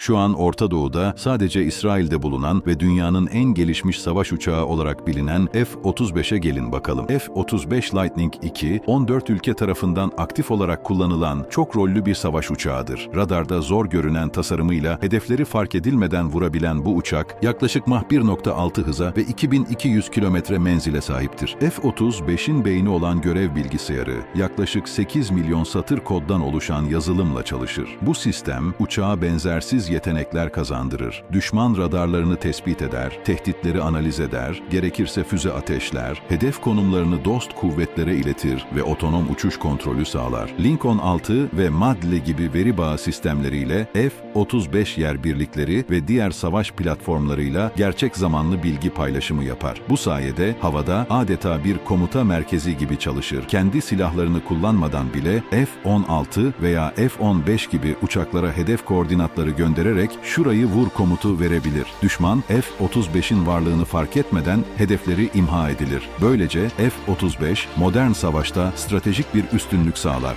Şu an Orta Doğu'da sadece İsrail'de bulunan ve dünyanın en gelişmiş savaş uçağı olarak bilinen F-35'e gelin bakalım. F-35 Lightning II, 14 ülke tarafından aktif olarak kullanılan çok rollü bir savaş uçağıdır. Radarda zor görünen tasarımıyla hedefleri fark edilmeden vurabilen bu uçak, yaklaşık Mach 1.6 hıza ve 2200 kilometre menzile sahiptir. F-35'in beyni olan görev bilgisayarı, yaklaşık 8 milyon satır koddan oluşan yazılımla çalışır. Bu sistem, uçağa benzersiz yetenekler kazandırır. Düşman radarlarını tespit eder, tehditleri analiz eder, gerekirse füze ateşler, hedef konumlarını dost kuvvetlere iletir ve otonom uçuş kontrolü sağlar. Lincoln 6 ve Madle gibi veri bağı sistemleriyle F-35 yer birlikleri ve diğer savaş platformlarıyla gerçek zamanlı bilgi paylaşımı yapar. Bu sayede havada adeta bir komuta merkezi gibi çalışır. Kendi silahlarını kullanmadan bile F-16 veya F-15 gibi uçaklara hedef koordinatları göndererek şurayı vur komutu verebilir. Düşman F-35'in varlığını fark etmeden hedefleri imha edilir. Böylece F-35 modern savaşta stratejik bir üstünlük sağlar.